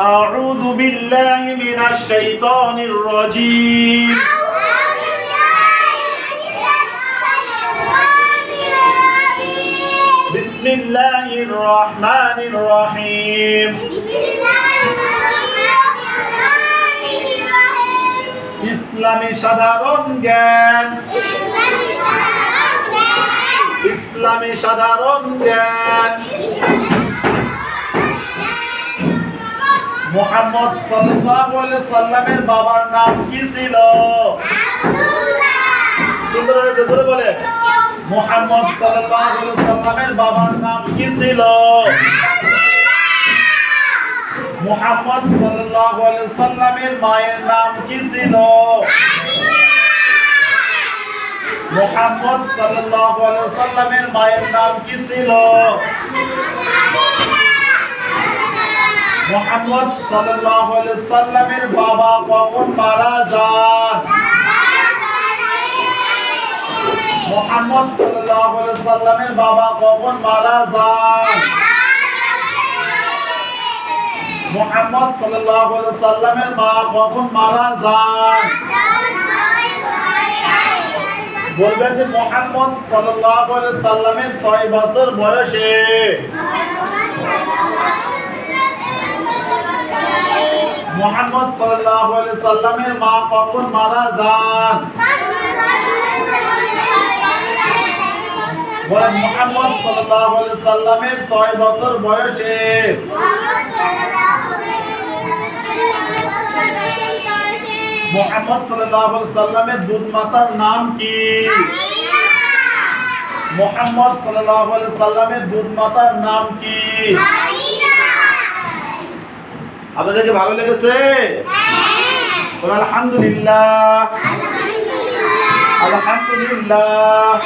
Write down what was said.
أعوذ بالله من الشيطان الرجيم بسم الله الرحمن الرحيم ইসলামী সাধারণ জ্ঞান ইসলামী সাধারণ জ্ঞান মোহাম্মদ সাল্লাল্লাহু আলাইহি সাল্লামের বাবার নাম কি ছিল? সুন্দর হয়েছে জোরে বলে মোহাম্মদ সাল্লাল্লাহু আলাইহি সাল্লামের বাবার নাম কি ছিল? মোহাম্মদ সাল্লাল্লাহু আলাইহি সাল্লামের মায়ের নাম কি ছিল? মোহাম্মদ সাল্লাল্লাহু আলাইহি সাল্লামের মায়ের নাম কি ছিল? মোহাম্মদ সাল্লাল্লাহু আলাইহি সাল্লামের বাবা কখন মারা যান মোহাম্মদ সাল্লাল্লাহু আলাইহি সাল্লামের বাবা কখন মারা যান মোহাম্মদ সাল্লাল্লাহু আলাইহি সাল্লামের মা কখন মারা যান বলবেন যে মোহাম্মদ সাল্লাল্লাহু আলাইহি সাল্লামের 6 বছর বয়সে। মোহাম্মদ আলাইহি সাল্লামের মা কখন মারা যান? মোহাম্মদ সাল্লাল্লাহু আলাইহি সাল্লামের 6 বছর বয়সে। মোহাম্মদ সাল্লাল্লাহু আলাইহি সাল্লামের দুধ মাতার নাম কি? মোহাম্মদ সাল্লাল্লাহু আলাইহি সাল্লামের দুধ মাতার নাম কি? আপনাদেরকে ভালো লেগেছে? আলহামদুলিল্লাহ। আলহামদুলিল্লাহ।